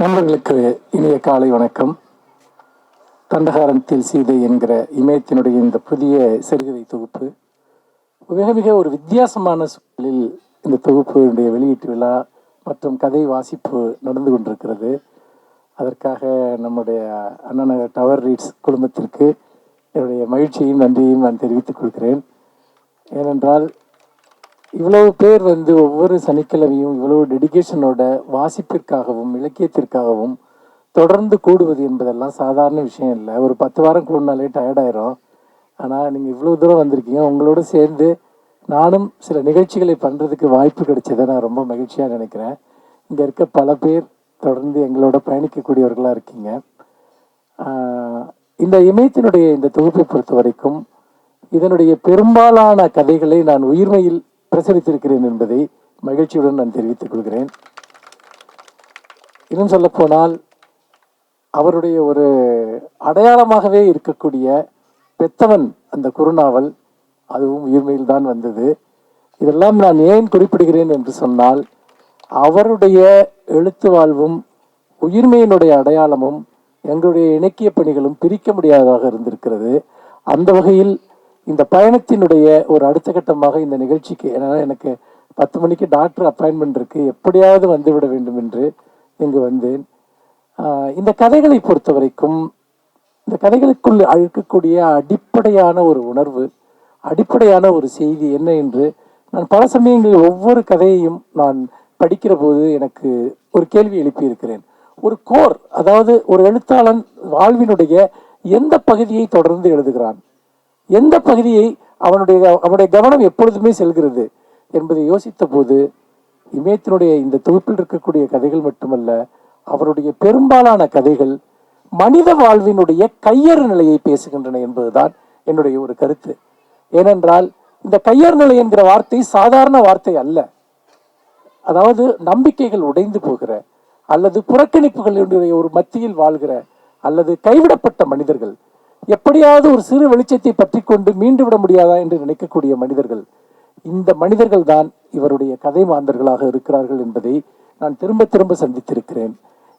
நண்பர்களுக்கு இனிய காலை வணக்கம். தண்டகாரத்தில் சீதை என்கிற இமயத்தினுடைய இந்த புதிய சிறுகதை தொகுப்பு மிக மிக ஒரு வித்தியாசமான சூழலில் இந்த தொகுப்புடைய வெளியீட்டு விழா மற்றும் கதை வாசிப்பு நடந்து கொண்டிருக்கிறது. அதற்காக நம்முடைய அண்ணன் டவர் ரீட்ஸ் குடும்பத்திற்கு என்னுடைய மகிழ்ச்சியையும் நன்றியையும் நான் தெரிவித்துக் கொள்கிறேன். ஏனென்றால் இவ்வளவு பேர் வந்து ஒவ்வொரு சனிக்கிழமையும் இவ்வளவு டெடிகேஷனோட வாசிப்பிற்காகவும் இலக்கியத்திற்காகவும் தொடர்ந்து கூடுவது என்பதெல்லாம் சாதாரண விஷயம் இல்லை. ஒரு பத்து வாரம் கூடினாலே டயர்டாயிரும் ஆனால் நீங்கள் இவ்வளோ தூரம் வந்திருக்கீங்க. உங்களோட சேர்ந்து நானும் சில நிகழ்ச்சிகளை பண்ணுறதுக்கு வாய்ப்பு கிடைச்சதை நான் ரொம்ப மகிழ்ச்சியாக நினைக்கிறேன். இங்கே இருக்க பல பேர் தொடர்ந்து எங்களோட பயணிக்கக்கூடியவர்களாக இருக்கீங்க. இந்த இமயத்தினுடைய இந்த தொகுப்பை பொறுத்த வரைக்கும் இதனுடைய பெரும்பாலான கதைகளை நான் உயிர்மையில் பிரசரித்திருக்கிறேன் என்பதை மகிழ்ச்சியுடன் நான் தெரிவித்துக் கொள்கிறேன். இன்னும் சொல்லப்போனால் அவருடைய ஒரு அடையாளமாகவே இருக்கக்கூடிய பெத்தவன் அந்த குறுநாவல் அதுவும் உயிர்மையில் தான் வந்தது. இதெல்லாம் நான் ஏன் குறிப்பிடுகிறேன் என்று சொன்னால் அவருடைய எழுத்து வாழ்வும் உயிர்மையினுடைய அடையாளமும் எங்களுடைய இலக்கிய பணிகளும் பிரிக்க முடியாததாக இருந்திருக்கிறது. அந்த வகையில் இந்த பயணத்தினுடைய ஒரு அடுத்த கட்டமாக இந்த நிகழ்ச்சிக்கு என்னால் எனக்கு பத்து மணிக்கு டாக்டர் அப்பாயின்மெண்ட் இருக்குது எப்படியாவது வந்துவிட வேண்டும் என்று இங்கு வந்தேன். இந்த கதைகளை பொறுத்த வரைக்கும் இந்த கதைகளுக்குள் அழுக்கக்கூடிய அடிப்படையான ஒரு உணர்வு அடிப்படையான ஒரு செய்தி என்ன என்று நான் பல சமயங்களில் ஒவ்வொரு கதையையும் நான் படிக்கிற போது எனக்கு ஒரு கேள்வி எழுப்பியிருக்கிறேன். ஒரு கோர் அதாவது ஒரு எழுத்தாளன் வாழ்வினுடைய எந்த பகுதியை தொடர்ந்து எழுதுகிறான்? எந்த பகுதியை அவனுடைய அவனுடைய கவனம் எப்பொழுதுமே செல்கிறது என்பதை யோசித்த போது இமயத்தினுடைய இந்த தொகுப்பில் இருக்கக்கூடிய கதைகள் மட்டுமல்ல அவருடைய பெரும்பாலான கதைகள் மனித வாழ்வினுடைய கையறு நிலையை பேசுகின்றன என்பதுதான் என்னுடைய ஒரு கருத்து. ஏனென்றால் இந்த கையறு நிலை என்கிற வார்த்தை சாதாரண வார்த்தை அல்ல. அதாவது நம்பிக்கைகள் உடைந்து போகிற அல்லது புறக்கணிப்புகளுடைய ஒரு மத்தியில் வாழ்கிற அல்லது கைவிடப்பட்ட மனிதர்கள் எப்படியாவது ஒரு சிறு வெளிச்சத்தை பற்றி கொண்டு மீண்டு விட முடியாதா என்று நினைக்கக்கூடிய மனிதர்கள். இந்த மனிதர்கள் தான் இவருடைய கதை மாந்தர்களாக இருக்கிறார்கள் என்பதை நான் திரும்ப திரும்ப சந்தித்திருக்கிறேன்.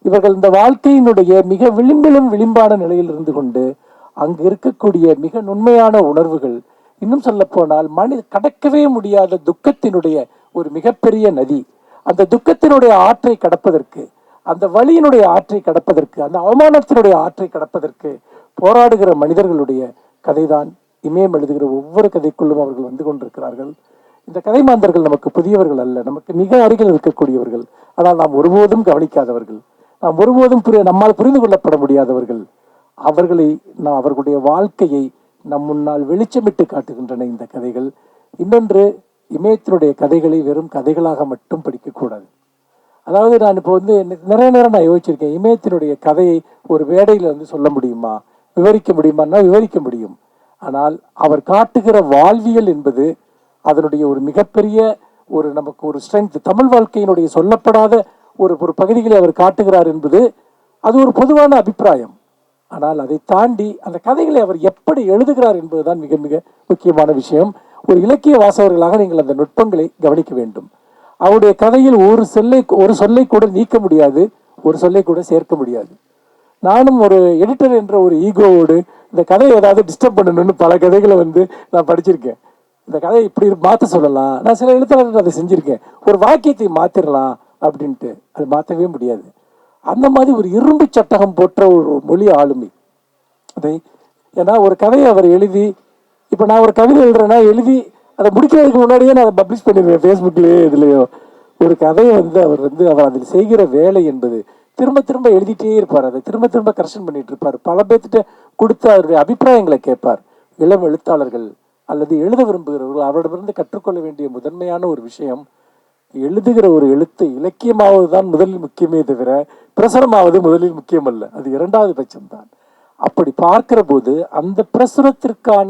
இவர்கள் இந்த வாழ்க்கையினுடைய மிக விளிம்பிலும் விளிம்பான நிலையில் இருந்து கொண்டு அங்கு இருக்கக்கூடிய மிக நுண்மையான உணர்வுகள் இன்னும் சொல்லப்போனால் மனித மனி கடக்கவே முடியாத துக்கத்தினுடைய ஒரு மிகப்பெரிய நதி. அந்த துக்கத்தினுடைய ஆற்றை கடப்பதற்கு அந்த வழியினுடைய ஆற்றை கடப்பதற்கு அந்த அவமானத்தினுடைய ஆற்றை கடப்பதற்கு போராடுகிற மனிதர்களுடைய கதைதான். இமயம் எழுதுகிற ஒவ்வொரு கதைக்குள்ளும் அவர்கள் வந்து கொண்டிருக்கிறார்கள். இந்த கதை மாந்தர்கள் நமக்கு புதியவர்கள் அல்ல. நமக்கு மிக அருகில் இருக்கக்கூடியவர்கள். ஆனால் நாம் ஒருபோதும் கவனிக்காதவர்கள். நாம் ஒருபோதும் புரிய நம்மால் புரிந்து கொள்ளப்பட முடியாதவர்கள். அவர்களை நான் அவர்களுடைய வாழ்க்கையை நம் முன்னால் வெளிச்சமிட்டு காட்டுகின்றன இந்த கதைகள். இன்னொன்று இமயத்தினுடைய கதைகளை வெறும் கதைகளாக மட்டும் படிக்கக்கூடாது. அதாவது நான் இப்போ வந்து நிறைய நேரம் நான் யோசிச்சிருக்கேன். இமயத்தினுடைய கதையை ஒரு வேடையில் வந்து சொல்ல முடியுமா? விவரிக்க முடியுமான்னா விவரிக்க முடியும். ஆனால் அவர் காட்டுகிற வாழ்வியல் என்பது அதனுடைய ஒரு மிகப்பெரிய ஒரு நமக்கு ஒரு ஸ்ட்ரென்த் தமிழ் வாழ்க்கையினுடைய சொல்லப்படாத ஒரு ஒரு பகுதிகளை அவர் காட்டுகிறார் என்பது அது ஒரு பொதுவான அபிப்பிராயம். ஆனால் அதை தாண்டி அந்த கதைகளை அவர் எப்படி எழுதுகிறார் என்பதுதான் மிக மிக முக்கியமான விஷயம். ஒரு இலக்கிய வாசகர்களாக நீங்கள் அந்த நுட்பங்களை கவனிக்க வேண்டும். அவருடைய கதையில் ஒரு சொல்லை ஒரு சொல்லை கூட நீக்க முடியாது ஒரு சொல்லை கூட சேர்க்க முடியாது. நானும் ஒரு எடிட்டர் என்ற ஒரு ஈகோவோடு இந்த கதையை ஏதாவது டிஸ்டர்ப் பண்ணணும்னு பல கதைகளை வந்து நான் படிச்சிருக்கேன். இந்த கதையை இப்படி மாற்ற சொல்லலாம். நான் சில எழுத்தாளர்கள் அதை செஞ்சுருக்கேன். ஒரு வாக்கியத்தை மாற்றிடலாம் அப்படின்ட்டு அது மாற்றவே முடியாது. அந்த மாதிரி ஒரு இரும்பு சட்டகம் போற்ற ஒரு மொழி ஆளுமை. அதை ஏன்னா ஒரு கதையை அவர் எழுதி இப்போ நான் ஒரு கவிதை எழுதுறேன்னா எழுதி அதை முடிக்கிறதுக்கு முன்னாடியே நான் அதை பப்ளிஷ் பண்ணிடுவேன். ஃபேஸ்புக்லேயோ இதுலேயோ. ஒரு கதையை வந்து அவர் வந்து அவர் அதில் செய்கிற வேலை என்பது திரும்ப திரும்ப எழுதிட்டே இருப்பார். அதை திரும்ப திரும்ப கரெக்ஷன் பண்ணிட்டு இருப்பார். பல பேர்த்திட்ட கொடுத்து அவருடைய அபிப்பிராயங்களை கேட்பார். இளம் எழுத்தாளர்கள் அல்லது எழுத விரும்புகிறவர்கள் அவரிடமிருந்து கற்றுக்கொள்ள வேண்டிய முதன்மையான ஒரு விஷயம் எழுதுகிற ஒரு எழுத்து இலக்கியமாவது தான் முதலில் முக்கியமே தவிர பிரசுரமாவது முதலில் முக்கியம் அல்ல அது இரண்டாவது பட்சம்தான். அப்படி பார்க்கிற போது அந்த பிரசுரத்திற்கான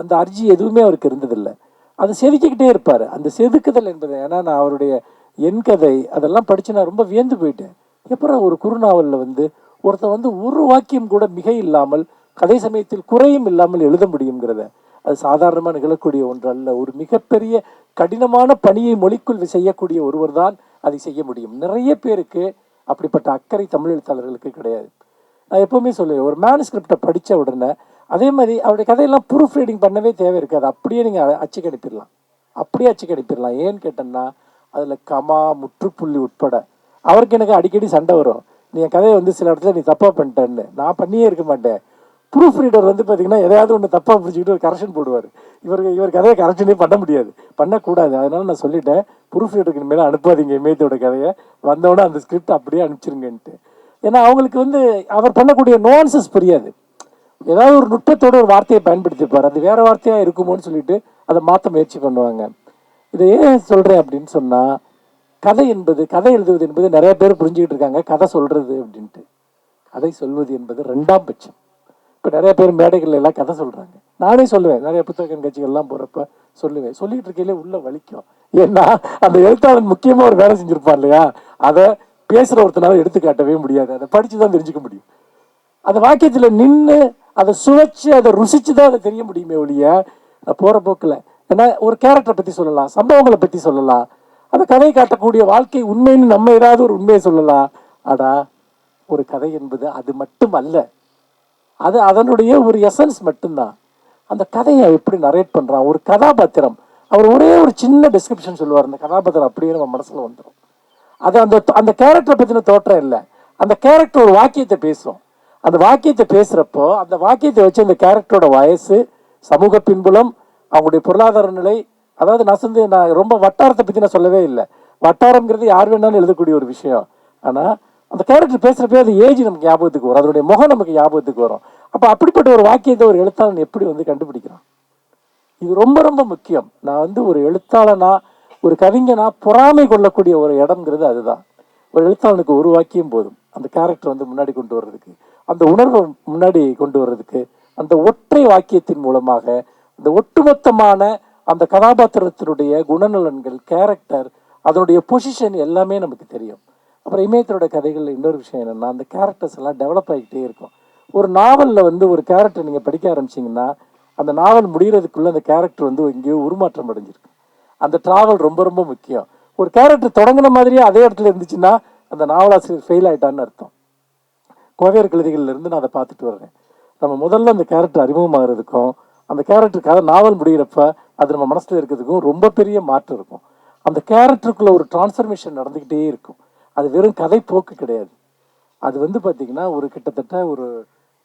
அந்த அர்ஜி எதுவுமே அவருக்கு இருந்ததில்லை. அதை செதுக்கிக்கிட்டே இருப்பார். அந்த செதுக்குதல் என்பது ஏன்னா நான் அவருடைய என் கதை அதெல்லாம் படித்து நான் ரொம்ப வியந்து போயிட்டேன். எப்பறம் ஒரு குறுநாவலில் வந்து ஒருத்தன் வந்து ஒரு வாக்கியம் கூட மிகை இல்லாமல் கதை சமயத்தில் குறையும் இல்லாமல் எழுத முடியுங்கிறத அது சாதாரணமாக நிகழக்கூடிய ஒன்று அல்ல ஒரு மிகப்பெரிய கடினமான பணியை மொழிக்குள் செய்யக்கூடிய ஒருவர் தான் அதை செய்ய முடியும். நிறைய பேருக்கு அப்படிப்பட்ட அக்கறை தமிழ் எழுத்தாளர்களுக்கு கிடையாது. நான் எப்போவுமே சொல்லுவேன் ஒரு மேனுஸ்கிரிப்டை படித்த உடனே அதே மாதிரி அவருடைய கதையெல்லாம் ப்ரூஃப் ரீடிங் பண்ணவே தேவை இருக்காது. அப்படியே நீங்கள் அச்சு அனுப்பிடலாம் அப்படியே அச்சுக்கு அனுப்பிடலாம் ஏன்னு கேட்டேன்னா அதில் கமா முற்றுப்புள்ளி உட்பட அவருக்கு எனக்கு அடிக்கடி சண்டை வரும். நீ என் கதையை வந்து சில இடத்துல நீ தப்பாக பண்ணிட்டேன்னு. நான் பண்ணியே இருக்க மாட்டேன். ப்ரூஃப் ரீடர் வந்து பார்த்தீங்கன்னா எதையாவது ஒன்று தப்பாக பிடிச்சிக்கிட்டு ஒரு கரெக்ஷன் போடுவார். இவருக்கு இவர் கதையை கரெக்ஷனே பண்ண முடியாது. பண்ணக்கூடாது. அதனால நான் சொல்லிட்டேன். ப்ரூஃப் ரீடருக்கு மேலே அனுப்பாதீங்க இமயத்தோட கதையை. வந்தோடனே அந்த ஸ்கிரிப்ட் அப்படியே அனுப்பிச்சிருங்கன்ட்டு. ஏன்னா அவங்களுக்கு வந்து அவர் பண்ணக்கூடிய நோன்சஸ் புரியாது. ஏதாவது ஒரு நுட்பத்தோட ஒரு வார்த்தையை பயன்படுத்திப்பார். அது வேறு வார்த்தையாக இருக்குமோன்னு சொல்லிட்டு அதை மாற்ற முயற்சி பண்ணுவாங்க. இதை ஏன் சொல்கிறேன் அப்படின்னு சொன்னால் கதை என்பது கதை எழுதுவது என்பது நிறைய பேர் புரிஞ்சுக்கிட்டு இருக்காங்க. கதை சொல்றது அப்படின்ட்டு. கதை சொல்வது என்பது ரெண்டாம் பட்சம். இப்போ நிறைய பேர் மேடைகள் எல்லாம் கதை சொல்றாங்க. நானே சொல்லுவேன். நிறைய புத்தக கண்காட்சிகள்லாம் போகிறப்ப சொல்லுவேன். சொல்லிட்டு இருக்கையிலே உள்ள வலிக்கும். ஏன்னா அந்த எழுத்தாளன் முக்கியமாக ஒரு வேலை செஞ்சிருப்பான் இல்லையா? அதை பேசுகிற ஒருத்தனால எடுத்து காட்டவே முடியாது. அதை படித்து தான் தெரிஞ்சுக்க முடியும். அந்த வாக்கியத்தில் நின்று அதை சுவைச்சு அதை ருசிச்சு தான் அதை தெரிய முடியுமே ஒழிய போகிற போக்கில் ஏன்னா ஒரு கேரக்டரை பற்றி சொல்லலாம். சம்பவங்களை பற்றி சொல்லலாம். அந்த கதை காட்டக்கூடிய வாழ்க்கை உண்மைன்னு நம்ம ஏதாவது ஒரு உண்மையை சொல்லலாம். ஆடா ஒரு கதை என்பது அது மட்டும் அல்ல அது அதனுடைய ஒரு எசன்ஸ் மட்டும்தான். அந்த கதையை எப்படி நரேட் பண்ணுறான் ஒரு கதாபாத்திரம். அவர் ஒரே ஒரு சின்ன டிஸ்கிரிப்ஷன் சொல்லுவார். அந்த கதாபாத்திரம் அப்படியே நம்ம மனசில் வந்துடும் அது அந்த அந்த கேரக்டரை பற்றின தோற்றம் இல்லை. அந்த கேரக்டர் ஒரு வாக்கியத்தை பேசும். அந்த வாக்கியத்தை பேசுகிறப்போ அந்த வாக்கியத்தை வச்சு அந்த கேரக்டரோட வயசு சமூக பின்புலம் அவங்களுடைய பொருளாதார நிலை அதாவது நான் வந்து நான் ரொம்ப வட்டாரத்தை பற்றி நான் சொல்லவே இல்லை. வட்டாரம்ங்கிறது யார் வேணாலும் எழுதக்கூடிய ஒரு விஷயம். ஆனால் அந்த கேரக்டர் பேசுகிறப்பே அது ஏஜ் நமக்கு ஞாபகத்துக்கு வரும். அதனுடைய முகம் நமக்கு ஞாபகத்துக்கு வரும். அப்போ அப்படிப்பட்ட ஒரு வாக்கியத்தை ஒரு எழுத்தாளன் எப்படி வந்து கண்டுபிடிக்கிறான்? இது ரொம்ப ரொம்ப முக்கியம். நான் வந்து ஒரு எழுத்தாளனா ஒரு கவிஞனாக பொறாமை கொள்ளக்கூடிய ஒரு இடம்ங்கிறது அதுதான். ஒரு எழுத்தாளனுக்கு ஒரு வாக்கியம் போதும். அந்த கேரக்டர் வந்து முன்னாடி கொண்டு வர்றதுக்கு அந்த உணர்வை முன்னாடி கொண்டு வர்றதுக்கு அந்த ஒற்றை வாக்கியத்தின் மூலமாக அந்த ஒட்டுமொத்தமான அந்த கதாபாத்திரத்தினுடைய குணநலன்கள் கேரக்டர் அதனுடைய பொசிஷன் எல்லாமே நமக்கு தெரியும். அப்புறம் இமயத்தோட கதைகளில் இன்னொரு விஷயம் என்னென்னா அந்த கேரக்டர்ஸ் எல்லாம் டெவலப் ஆகிட்டே இருக்கும். ஒரு நாவலில் வந்து ஒரு கேரக்டர் நீங்கள் படிக்க ஆரம்பிச்சிங்கன்னா அந்த நாவல் முடிகிறதுக்குள்ளே அந்த கேரக்டர் வந்து எங்கேயோ உருமாற்றம் அடைஞ்சிருக்கு அந்த ட்ராவல் ரொம்ப ரொம்ப முக்கியம். ஒரு கேரக்டர் தொடங்கின மாதிரியே அதே இடத்துல இருந்துச்சுன்னா அந்த நாவலாசிரியர் ஃபெயில் ஆயிட்டான்னு அர்த்தம். கோவேர் கழுதிகள்ல இருந்து நான் அதை பார்த்துட்டு வர்றேன் நம்ம முதல்ல அந்த கேரக்டர் அறிமுகமாகிறதுக்கும் அந்த கேரக்டர் கதை நாவல் முடிகிறப்ப அது நம்ம மனசில் இருக்கிறதுக்கும் ரொம்ப பெரிய மாற்றம் இருக்கும். அந்த கேரக்டருக்குள்ளே ஒரு டிரான்ஸ்ஃபர்மேஷன் நடந்துக்கிட்டே இருக்கும். அது வெறும் கதை போக்கு கிடையாது. அது வந்து பார்த்திங்கன்னா ஒரு கிட்டத்தட்ட ஒரு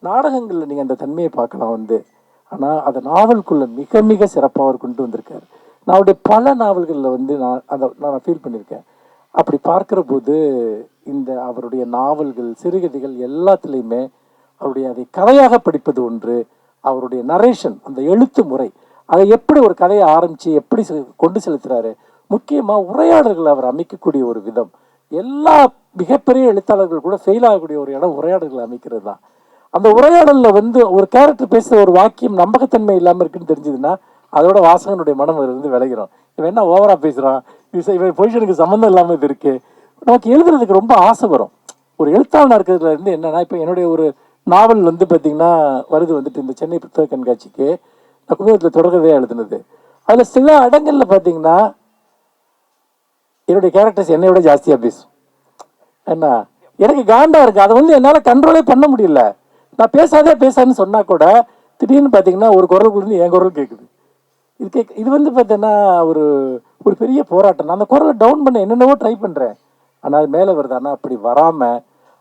நாடகங்களில் நீங்கள் அந்த தன்மையை பார்க்கலாம் வந்து. ஆனால் அதை நாவலுக்குள்ளே மிக மிக சிறப்பாக அவர் கொண்டு வந்திருக்கார். நான் அவருடைய பல நாவல்களில் வந்து நான் அதை நான் ஃபீல் பண்ணியிருக்கேன் அப்படி பார்க்குற போது இந்த அவருடைய நாவல்கள் சிறுகதைகள் எல்லாத்துலேயுமே அவருடைய அதை கதையாக படிப்பது ஒன்று அவருடைய நரேஷன் அந்த எழுத்து முறை அதை எப்படி ஒரு கதையை ஆரம்பித்து எப்படி செ- கொண்டு செலுத்துகிறாரு முக்கியமாக உரையாடல்களை அவர் அமைக்கக்கூடிய ஒரு விதம். எல்லா மிகப்பெரிய எழுத்தாளர்கள் கூட ஃபெயில் ஆகக்கூடிய ஒரு இடம் உரையாடல்களை அமைக்கிறது தான். அந்த உரையாடலில் வந்து ஒரு கேரக்டர் பேசுகிற ஒரு வாக்கியம் நம்பகத்தன்மை இல்லாமல் இருக்குன்னு தெரிஞ்சதுன்னா அதோட வாசகனுடைய மனம் இருந்து விளைகிறோம் இவன் என்ன ஓவராக பேசுகிறான் இவன் இவன் பொசிஷனுக்கு சம்மந்தம் இல்லாமல் இது இருக்குது நமக்கு எழுதுறதுக்கு ரொம்ப ஆசை வரும். ஒரு எழுத்தாளர் இருக்கிறதுல இருந்து என்னென்னா இப்போ என்னுடைய ஒரு நாவல் வந்து பார்த்தீங்கன்னா வருது வந்துட்டு இந்த சென்னை புத்தக கண்காட்சிக்கு. நான் குமுதத்தில் தொடர்கதையாக எழுதுனது அதில் சில அடங்கலில் பார்த்தீங்கன்னா என்னுடைய கேரக்டர்ஸ் என்னை விட ஜாஸ்தியாக பேசும். என்ன எனக்கு காண்டாக இருக்குது அதை வந்து என்னால் கண்ட்ரோலே பண்ண முடியல. நான் பேசாதே பேசான்னு சொன்னால் கூட திடீர்னு பார்த்தீங்கன்னா ஒரு குரல் இருந்து என் குரல் கேட்குது இது கேக் இது வந்து பார்த்தீங்கன்னா ஒரு ஒரு பெரிய போராட்டம். நான் அந்த குரலை டவுன் பண்ண என்னென்னவோ ட்ரை பண்ணுறேன் ஆனால் அது மேலே வருது. ஆனால் அப்படி வராமல்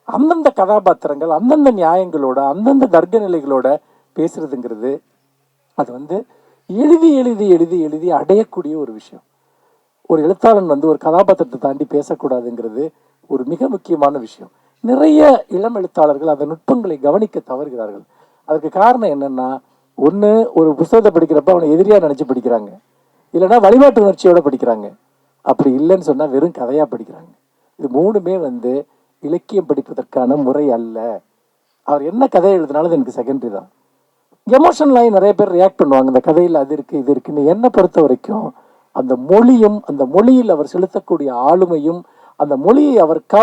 அந்தந்த கதாபாத்திரங்கள் அந்தந்த நியாயங்களோட அந்தந்த தர்க்க நிலைகளோட பேசுறதுங்கிறது அது வந்து எழுதி எழுதி எழுதி எழுதி அடையக்கூடிய ஒரு விஷயம். ஒரு எழுத்தாளன் வந்து ஒரு கதாபாத்திரத்தை தாண்டி பேசக்கூடாதுங்கிறது ஒரு மிக முக்கியமான விஷயம். நிறைய இளம் எழுத்தாளர்கள் அந்த நுட்பங்களை கவனிக்க தவறுகிறார்கள். அதுக்கு காரணம் என்னன்னா ஒன்று ஒரு புத்தகத்தை படிக்கிறப்ப அவனை எதிரியாக நினச்சி படிக்கிறாங்க. இல்லைன்னா வழிபாட்டு உணர்ச்சியோட படிக்கிறாங்க. அப்படி இல்லைன்னு சொன்னால் வெறும் கதையாக படிக்கிறாங்க. இது மூணுமே வந்து இலக்கியம் படிப்பதற்கான முறை அல்ல. அவர் என்ன கதை எழுதினாலும் அது எனக்கு செகண்டரி தான். எமோஷனலாகி நிறைய பேர் ரியாக்ட் பண்ணுவாங்க. இந்த கதையில் அது இருக்கு இது இருக்குன்னு. என்னை பொறுத்த வரைக்கும் அந்த மொழியும் அந்த மொழியில் அவர் செலுத்தக்கூடிய ஆளுமையும் அந்த மொழியை அவர் க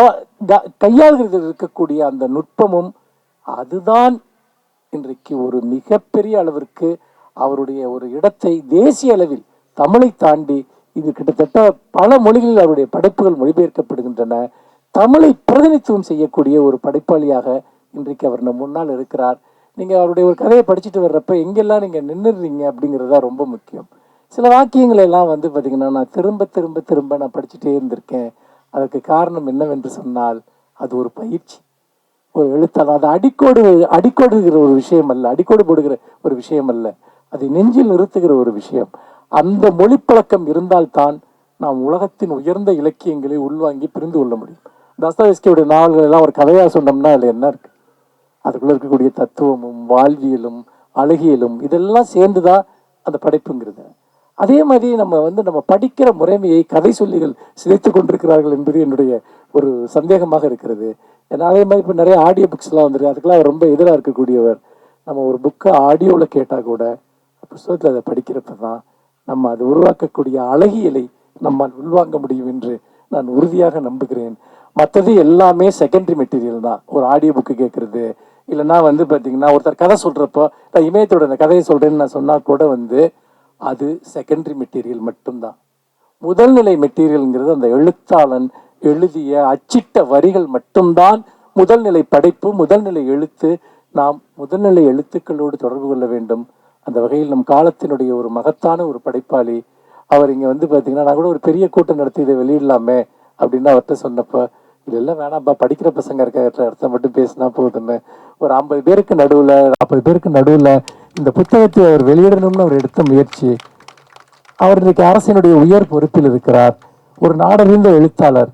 க- கையாளுகிறதில் இருக்கக்கூடிய அந்த நுட்பமும் அதுதான் இன்றைக்கு ஒரு மிகப்பெரிய அளவிற்கு அவருடைய ஒரு இடத்தை தேசிய அளவில் தமிழை தாண்டி இது கிட்டத்தட்ட பல மொழிகளில் அவருடைய படைப்புகள் மொழிபெயர்க்கப்படுகின்றன. தமிழை பிரதிநிதித்துவம் செய்யக்கூடிய ஒரு படைப்பாளியாக இன்றைக்கு அவர் நம் முன்னால் இருக்கிறார். நீங்கள் அவருடைய ஒரு கதையை படிச்சுட்டு வர்றப்ப எங்கெல்லாம் நீங்கள் நின்றுடுறீங்க அப்படிங்கிறது தான் ரொம்ப முக்கியம். சில வாக்கியங்கள் எல்லாம் வந்து பார்த்திங்கன்னா நான் திரும்ப திரும்ப திரும்ப நான் படிச்சுட்டே இருந்திருக்கேன். அதற்கு காரணம் என்னவென்று சொன்னால் அது ஒரு பயிற்சி. ஒரு எழுத்தாளர் அது அடிக்கோடு அடிக்கோடுகிற ஒரு விஷயம் அல்ல அடிக்கோடு போடுகிற ஒரு விஷயம் அல்ல அதை நெஞ்சில் நிறுத்துகிற ஒரு விஷயம். அந்த மொழிப்பழக்கம் இருந்தால்தான் நாம் உலகத்தின் உயர்ந்த இலக்கியங்களை உள்வாங்கி புரிந்து கொள்ள முடியும். தஸ்தாவேஸ்கியோடைய நாவல்கள் எல்லாம் ஒரு கதையாக சொன்னோம்னா அதில் என்ன இருக்குது அதுக்குள்ளே இருக்கக்கூடிய தத்துவமும் வாழ்வியலும் அழகியலும் இதெல்லாம் சேர்ந்து தான் அந்த படைப்புங்கிறது. அதே மாதிரி நம்ம வந்து நம்ம படிக்கிற முறைமையை கதை சொல்லிகள் சிதைத்து கொண்டிருக்கிறார்கள் என்பது என்னுடைய ஒரு சந்தேகமாக இருக்கிறது. ஏன்னா அதே மாதிரி இப்போ நிறைய ஆடியோ புக்ஸ்லாம் வந்துருக்கு. அதுக்கெல்லாம் ரொம்ப எதிராக இருக்கக்கூடியவர். நம்ம ஒரு புக்கை ஆடியோவில் கேட்டால் கூட புஸ்தகத்தில் அதை படிக்கிறப்ப தான் நம்ம அது உருவாக்கக்கூடிய அழகியலை நம்மால் உள்வாங்க முடியும் என்று நான் உறுதியாக நம்புகிறேன். மற்றது எல்லாமே செகண்டரி மெட்டீரியல் தான். ஒரு ஆடியோ புக்கு கேட்குறது இல்லைன்னா வந்து பார்த்தீங்கன்னா ஒருத்தர் கதை சொல்கிறப்போ நான் இமயத்தோட இந்த கதையை சொல்கிறேன்னு நான் சொன்னால் கூட வந்து அது செகண்டரி மெட்டீரியல் மட்டும்தான். முதல்நிலை மெட்டீரியல்ங்கிறது அந்த எழுத்தாளன் எழுதிய அச்சிட்ட வரிகள் மட்டும்தான் முதல்நிலை படைப்பு முதல்நிலை எழுத்து. நாம் முதல்நிலை எழுத்துக்களோடு தொடர்பு கொள்ள வேண்டும். அந்த வகையில் நம் காலத்தினுடைய ஒரு மகத்தான ஒரு படைப்பாளி. அவர் இங்கே வந்து பார்த்தீங்கன்னா நான் கூட ஒரு பெரிய கூட்டம் நடத்தி இதை வெளியிடலாமே அப்படின்னு அவர்கிட்ட சொன்னப்போ இதெல்லாம் வேணாம்ப்பா படிக்கிற பசங்க இருக்கிற இடத்த மட்டும் பேசினா போதுன்னு ஒரு ஐம்பது பேருக்கு நடுவில் நாற்பது பேருக்கு நடுவில் இந்த புத்தகத்தை அவர் வெளியிடணும்னு அவர் எடுத்த முயற்சி அவர் இன்றைக்கு அரசினுடைய உயர் பொறுப்பில் இருக்கிறார். ஒரு நாடறிந்த எழுத்தாளர்.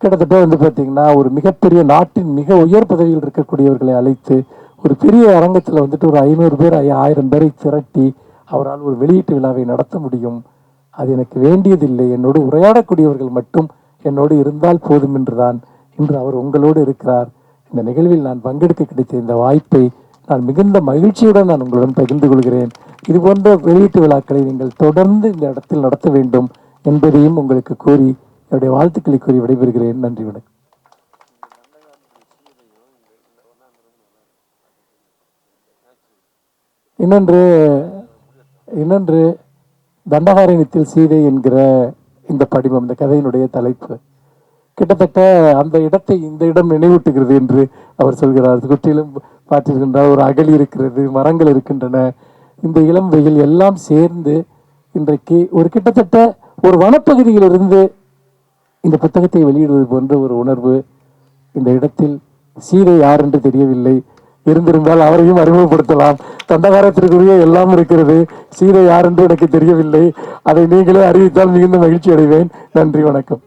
கிட்டத்தட்ட வந்து பார்த்தீங்கன்னா ஒரு மிகப்பெரிய நாட்டின் மிக உயர் பதவியில் இருக்கக்கூடியவர்களை அழைத்து ஒரு பெரிய அரங்கத்தில் வந்துட்டு ஒரு ஐநூறு பேர் ஆயிரம் பேரை திரட்டி அவரால் ஒரு வெளியீட்டு விழாவை நடத்த முடியும். அது எனக்கு வேண்டியதில்லை. என்னோடு உரையாடக்கூடியவர்கள் மட்டும் என்னோடு இருந்தால் போதும் என்றுதான் இன்று அவர் உங்களோடு இருக்கிறார். இந்த நிகழ்வில் நான் பங்கெடுக்க கிடைத்த இந்த வாய்ப்பை நான் மிகுந்த மகிழ்ச்சியுடன் நான் உங்களுடன் பகிர்ந்து கொள்கிறேன். இது போன்ற வெளியீட்டு விழாக்களை நீங்கள் தொடர்ந்து இந்த இடத்தில் நடத்த வேண்டும் என்பதையும் உங்களுக்கு கூறி என்னுடைய வாழ்த்துக்களை கூறி விடைபெறுகிறேன். நன்றி வணக்கம். இன்னொன்று இன்னொன்று தண்டகாரண்யத்தில் சீதை என்கிற இந்த படிமம் இந்த கதையினுடைய தலைப்பு. கிட்டத்தட்ட அந்த இடத்தை இந்த இடம் நினைவூட்டுகிறது என்று அவர் சொல்கிறார். சுற்றிலும் பார்த்திருக்கின்றார் ஒரு அகழி இருக்கிறது மரங்கள் இருக்கின்றன. இந்த இளம் வெயில் எல்லாம் சேர்ந்து இன்றைக்கு ஒரு கிட்டத்தட்ட ஒரு வனப்பகுதியிலிருந்து இந்த புத்தகத்தை வெளியிடுவது போன்ற ஒரு உணர்வு இந்த இடத்தில் சீதை யார் என்று தெரியவில்லை. இருந்திருந்தால் அவரையும் அறிமுகப்படுத்தலாம். தண்டகாரத்திற்குரிய எல்லாம் இருக்கிறது. சீதை யார் என்று எனக்கு தெரியவில்லை. அதை நீங்களே அறிவித்தால் மிகுந்த மகிழ்ச்சி அடைவேன் நன்றி வணக்கம்.